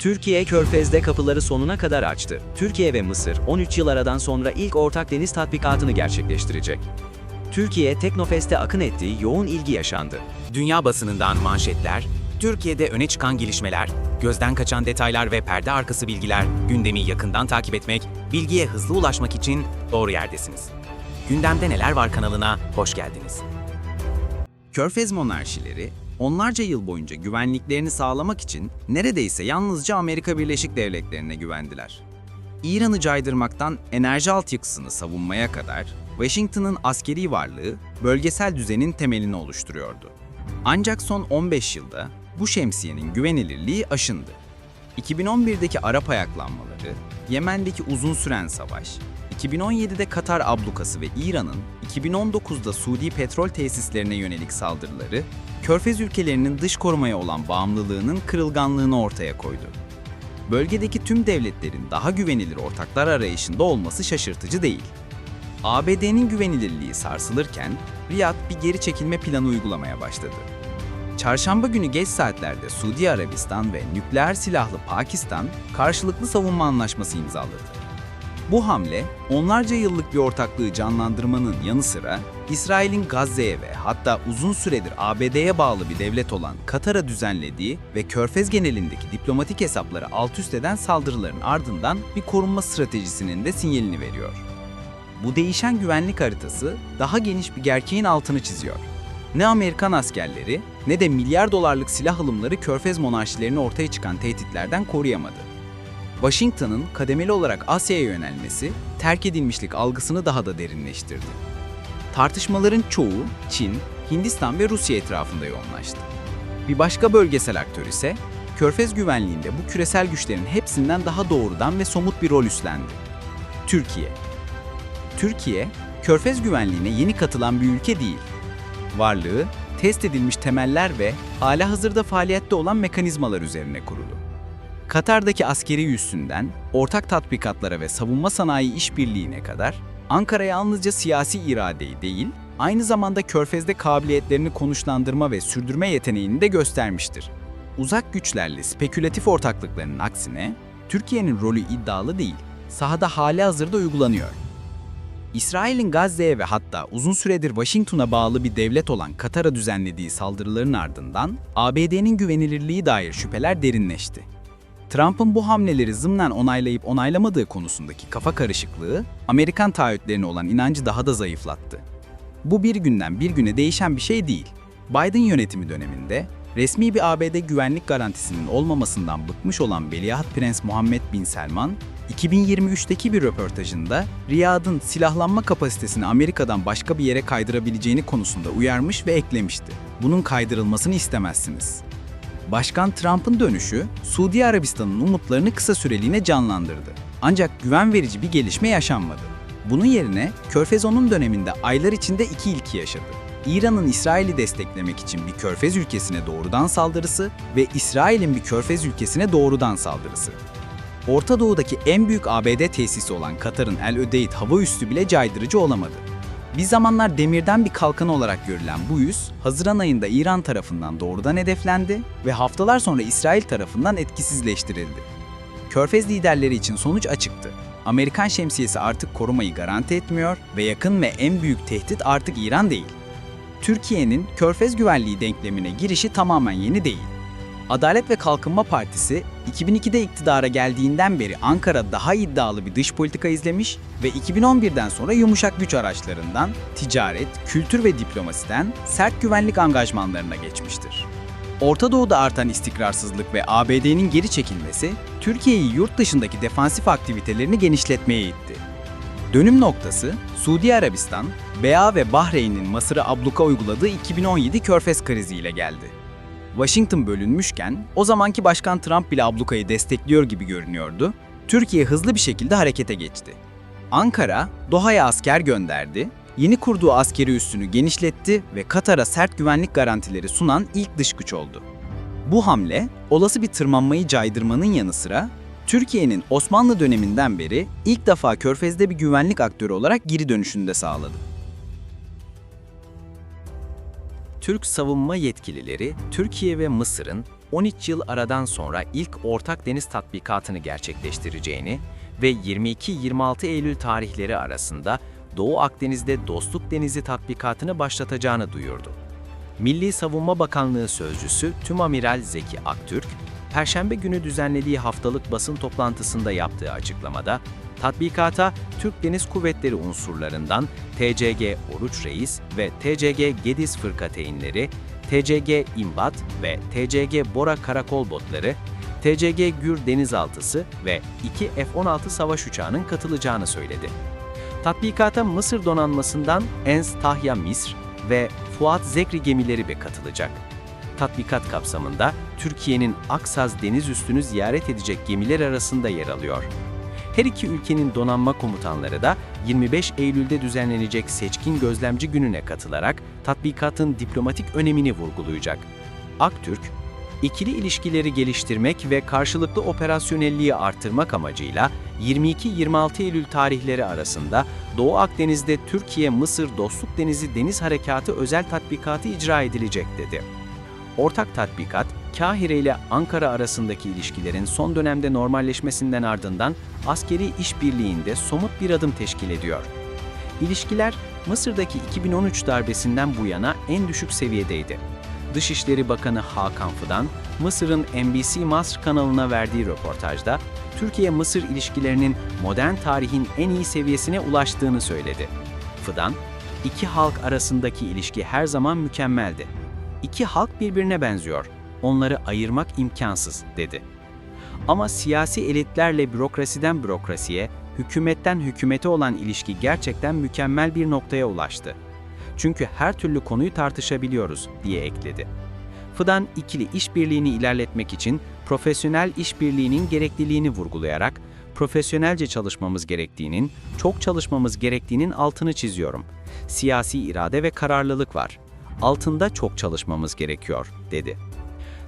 Türkiye Körfez'de kapıları sonuna kadar açtı. Türkiye ve Mısır 13 yıl aradan sonra ilk ortak deniz tatbikatını gerçekleştirecek. Türkiye Teknofest'e akın ettiği yoğun ilgi yaşandı. Dünya basınından manşetler, Türkiye'de öne çıkan gelişmeler, gözden kaçan detaylar ve perde arkası bilgiler, gündemi yakından takip etmek, bilgiye hızlı ulaşmak için doğru yerdesiniz. Gündemde Neler Var kanalına hoş geldiniz. Körfez monarşileri, onlarca yıl boyunca güvenliklerini sağlamak için neredeyse yalnızca Amerika Birleşik Devletleri'ne güvendiler. İran'ı caydırmaktan enerji altyapısını savunmaya kadar Washington'ın askeri varlığı bölgesel düzenin temelini oluşturuyordu. Ancak son 15 yılda bu şemsiyenin güvenilirliği aşındı. 2011'deki Arap ayaklanmaları, Yemen'deki uzun süren savaş, 2017'de Katar ablukası ve İran'ın 2019'da Suudi petrol tesislerine yönelik saldırıları, Körfez ülkelerinin dış korumaya olan bağımlılığının kırılganlığını ortaya koydu. Bölgedeki tüm devletlerin daha güvenilir ortaklar arayışında olması şaşırtıcı değil. ABD'nin güvenilirliği sarsılırken Riyad bir geri çekilme planı uygulamaya başladı. Çarşamba günü geç saatlerde Suudi Arabistan ve nükleer silahlı Pakistan karşılıklı savunma anlaşması imzaladı. Bu hamle, onlarca yıllık bir ortaklığı canlandırmanın yanı sıra İsrail'in Gazze'ye ve hatta uzun süredir ABD'ye bağlı bir devlet olan Katar'a düzenlediği ve Körfez genelindeki diplomatik hesapları alt üst eden saldırıların ardından bir korunma stratejisinin de sinyalini veriyor. Bu değişen güvenlik haritası daha geniş bir gerçeğin altını çiziyor. Ne Amerikan askerleri ne de milyar dolarlık silah alımları Körfez monarşilerini ortaya çıkan tehditlerden koruyamadı. Washington'ın kademeli olarak Asya'ya yönelmesi, terk edilmişlik algısını daha da derinleştirdi. Tartışmaların çoğu Çin, Hindistan ve Rusya etrafında yoğunlaştı. Bir başka bölgesel aktör ise Körfez güvenliğinde bu küresel güçlerin hepsinden daha doğrudan ve somut bir rol üstlendi. Türkiye. Türkiye, Körfez güvenliğine yeni katılan bir ülke değil. Varlığı, test edilmiş temeller ve hala hazırda faaliyette olan mekanizmalar üzerine kurulu. Katar'daki askeri üssünden ortak tatbikatlara ve savunma sanayi işbirliğine kadar Ankara yalnızca siyasi iradeyi değil, aynı zamanda Körfez'de kabiliyetlerini konuşlandırma ve sürdürme yeteneğini de göstermiştir. Uzak güçlerle spekülatif ortaklıklarının aksine Türkiye'nin rolü iddialı değil, sahada hali hazırda uygulanıyor. İsrail'in Gazze'ye ve hatta uzun süredir Washington'a bağlı bir devlet olan Katar'a düzenlediği saldırıların ardından ABD'nin güvenilirliği dair şüpheler derinleşti. Trump'ın bu hamleleri zımnen onaylayıp onaylamadığı konusundaki kafa karışıklığı, Amerikan taahhütlerine olan inancı daha da zayıflattı. Bu bir günden bir güne değişen bir şey değil. Biden yönetimi döneminde resmi bir ABD güvenlik garantisinin olmamasından bıkmış olan Veliaht Prens Muhammed Bin Selman, 2023'teki bir röportajında Riyad'ın silahlanma kapasitesini Amerika'dan başka bir yere kaydırabileceğini konusunda uyarmış ve eklemişti. Bunun kaydırılmasını istemezsiniz. Başkan Trump'ın dönüşü, Suudi Arabistan'ın umutlarını kısa süreliğine canlandırdı. Ancak güven verici bir gelişme yaşanmadı. Bunun yerine Körfez onun döneminde aylar içinde iki ilki yaşadı. İran'ın İsrail'i desteklemek için bir Körfez ülkesine doğrudan saldırısı ve İsrail'in bir Körfez ülkesine doğrudan saldırısı. Orta Doğu'daki en büyük ABD tesisi olan Katar'ın El Ödeid hava üssü bile caydırıcı olamadı. Bir zamanlar demirden bir kalkan olarak görülen bu üs, Haziran ayında İran tarafından doğrudan hedeflendi ve haftalar sonra İsrail tarafından etkisizleştirildi. Körfez liderleri için sonuç açıktı. Amerikan şemsiyesi artık korumayı garanti etmiyor ve yakın ve en büyük tehdit artık İran değil. Türkiye'nin Körfez güvenliği denklemine girişi tamamen yeni değil. Adalet ve Kalkınma Partisi 2002'de iktidara geldiğinden beri Ankara daha iddialı bir dış politika izlemiş ve 2011'den sonra yumuşak güç araçlarından ticaret, kültür ve diplomasiden sert güvenlik angajmanlarına geçmiştir. Orta Doğu'da artan istikrarsızlık ve ABD'nin geri çekilmesi Türkiye'yi yurt dışındaki defansif aktivitelerini genişletmeye itti. Dönüm noktası Suudi Arabistan, BA ve Bahreyn'in Mısır'a abluka uyguladığı 2017 Körfez kriziyle geldi. Washington bölünmüşken o zamanki Başkan Trump bile ablukayı destekliyor gibi görünüyordu. Türkiye hızlı bir şekilde harekete geçti. Ankara, Doha'ya asker gönderdi, yeni kurduğu askeri üssünü genişletti ve Katar'a sert güvenlik garantileri sunan ilk dış güç oldu. Bu hamle, olası bir tırmanmayı caydırmanın yanı sıra, Türkiye'nin Osmanlı döneminden beri ilk defa Körfez'de bir güvenlik aktörü olarak geri dönüşünü de sağladı. Türk savunma yetkilileri Türkiye ve Mısır'ın 13 yıl aradan sonra ilk ortak deniz tatbikatını gerçekleştireceğini ve 22-26 Eylül tarihleri arasında Doğu Akdeniz'de Dostluk Denizi tatbikatını başlatacağını duyurdu. Milli Savunma Bakanlığı Sözcüsü Tümamiral Zeki Aktürk, Perşembe günü düzenlediği haftalık basın toplantısında yaptığı açıklamada, tatbikata Türk Deniz Kuvvetleri unsurlarından TCG Oruç Reis ve TCG Gediz Fırkateyinleri, TCG İmbat ve TCG Bora Karakol Botları, TCG Gür Denizaltısı ve 2 F-16 savaş uçağının katılacağını söyledi. Tatbikata Mısır donanmasından Ens Tahya Misr ve Fuat Zekri gemileri de katılacak. Tatbikat kapsamında Türkiye'nin Aksaz deniz üstünü ziyaret edecek gemiler arasında yer alıyor. Her iki ülkenin donanma komutanları da 25 Eylül'de düzenlenecek seçkin gözlemci gününe katılarak tatbikatın diplomatik önemini vurgulayacak. Aktürk, ikili ilişkileri geliştirmek ve karşılıklı operasyonelliği artırmak amacıyla 22-26 Eylül tarihleri arasında Doğu Akdeniz'de Türkiye-Mısır Dostluk Denizi Deniz Harekatı özel tatbikatı icra edilecek dedi. Ortak tatbikat, Kahire ile Ankara arasındaki ilişkilerin son dönemde normalleşmesinden ardından askeri işbirliğinde somut bir adım teşkil ediyor. İlişkiler, Mısır'daki 2013 darbesinden bu yana en düşük seviyedeydi. Dışişleri Bakanı Hakan Fidan, Mısır'ın NBC Masr kanalına verdiği röportajda, Türkiye-Mısır ilişkilerinin modern tarihin en iyi seviyesine ulaştığını söyledi. Fidan, iki halk arasındaki ilişki her zaman mükemmeldi. İki halk birbirine benziyor, onları ayırmak imkansız, dedi. Ama siyasi elitlerle bürokrasiden bürokrasiye, hükümetten hükümete olan ilişki gerçekten mükemmel bir noktaya ulaştı. Çünkü her türlü konuyu tartışabiliyoruz, diye ekledi. Fıdan ikili işbirliğini ilerletmek için profesyonel işbirliğinin gerekliliğini vurgulayarak, profesyonelce çalışmamız gerektiğinin, çok çalışmamız gerektiğinin altını çiziyorum. Siyasi irade ve kararlılık var. Altında çok çalışmamız gerekiyor, dedi.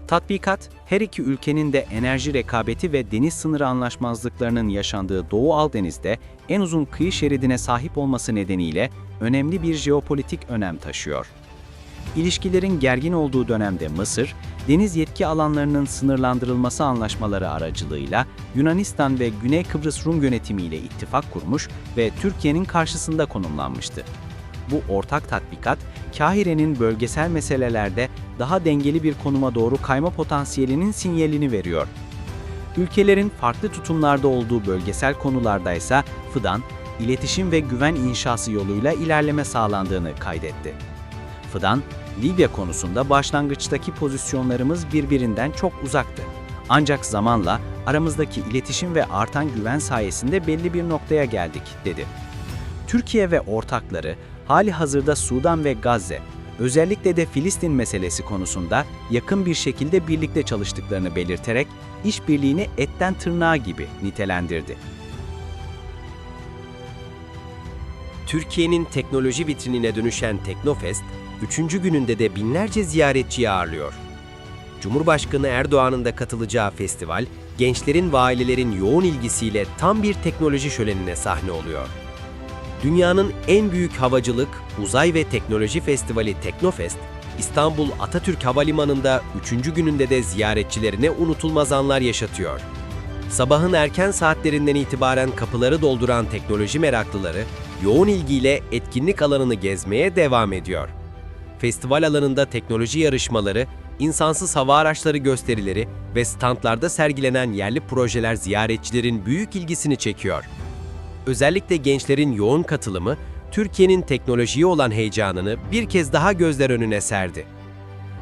Tatbikat, her iki ülkenin de enerji rekabeti ve deniz sınırı anlaşmazlıklarının yaşandığı Doğu Aldeniz'de en uzun kıyı şeridine sahip olması nedeniyle önemli bir jeopolitik önem taşıyor. İlişkilerin gergin olduğu dönemde Mısır, deniz yetki alanlarının sınırlandırılması anlaşmaları aracılığıyla Yunanistan ve Güney Kıbrıs Rum yönetimiyle ittifak kurmuş ve Türkiye'nin karşısında konumlanmıştı. Bu ortak tatbikat, Kahire'nin bölgesel meselelerde daha dengeli bir konuma doğru kayma potansiyelinin sinyalini veriyor. Ülkelerin farklı tutumlarda olduğu bölgesel konularda ise Fıdan, iletişim ve güven inşası yoluyla ilerleme sağlandığını kaydetti. Fıdan, Libya konusunda başlangıçtaki pozisyonlarımız birbirinden çok uzaktı. Ancak zamanla aramızdaki iletişim ve artan güven sayesinde belli bir noktaya geldik, dedi. Türkiye ve ortakları hali hazırda Sudan ve Gazze, özellikle de Filistin meselesi konusunda yakın bir şekilde birlikte çalıştıklarını belirterek işbirliğini etten tırnağa gibi nitelendirdi. Türkiye'nin teknoloji vitrinine dönüşen Teknofest, 3. gününde de binlerce ziyaretçiyi ağırlıyor. Cumhurbaşkanı Erdoğan'ın da katılacağı festival, gençlerin ve ailelerin yoğun ilgisiyle tam bir teknoloji şölenine sahne oluyor. Dünyanın en büyük havacılık, uzay ve teknoloji festivali Teknofest, İstanbul Atatürk Havalimanı'nda 3. gününde de ziyaretçilerine unutulmaz anlar yaşatıyor. Sabahın erken saatlerinden itibaren kapıları dolduran teknoloji meraklıları, yoğun ilgiyle etkinlik alanını gezmeye devam ediyor. Festival alanında teknoloji yarışmaları, insansız hava araçları gösterileri ve standlarda sergilenen yerli projeler ziyaretçilerin büyük ilgisini çekiyor. Özellikle gençlerin yoğun katılımı, Türkiye'nin teknolojiye olan heyecanını bir kez daha gözler önüne serdi.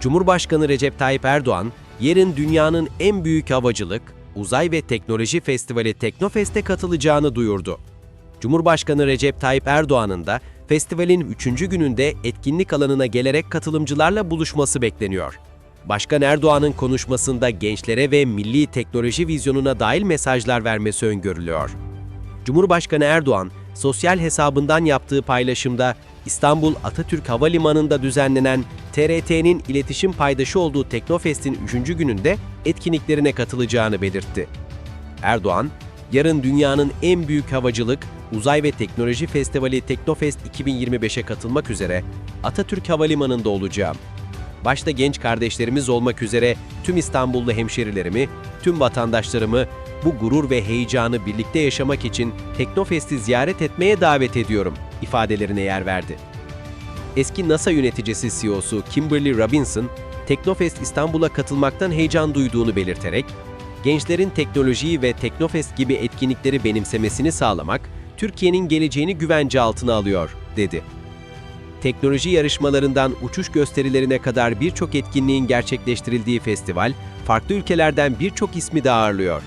Cumhurbaşkanı Recep Tayyip Erdoğan, yarın dünyanın en büyük havacılık, uzay ve teknoloji festivali Teknofest'e katılacağını duyurdu. Cumhurbaşkanı Recep Tayyip Erdoğan'ın da festivalin 3. gününde etkinlik alanına gelerek katılımcılarla buluşması bekleniyor. Başkan Erdoğan'ın konuşmasında gençlere ve milli teknoloji vizyonuna dair mesajlar vermesi öngörülüyor. Cumhurbaşkanı Erdoğan, sosyal hesabından yaptığı paylaşımda İstanbul Atatürk Havalimanı'nda düzenlenen TRT'nin iletişim paydaşı olduğu Teknofest'in 3. gününde etkinliklerine katılacağını belirtti. Erdoğan, yarın dünyanın en büyük havacılık, uzay ve teknoloji festivali Teknofest 2025'e katılmak üzere Atatürk Havalimanı'nda olacağım. Başta genç kardeşlerimiz olmak üzere tüm İstanbullu hemşerilerimi, tüm vatandaşlarımı bu gurur ve heyecanı birlikte yaşamak için Teknofest'i ziyaret etmeye davet ediyorum ifadelerine yer verdi. Eski NASA yöneticisi CEO'su Kimberly Robinson, Teknofest İstanbul'a katılmaktan heyecan duyduğunu belirterek, gençlerin teknolojiyi ve Teknofest gibi etkinlikleri benimsemesini sağlamak, Türkiye'nin geleceğini güvence altına alıyor, dedi. Teknoloji yarışmalarından uçuş gösterilerine kadar birçok etkinliğin gerçekleştirildiği festival, farklı ülkelerden birçok ismi de ağırlıyor.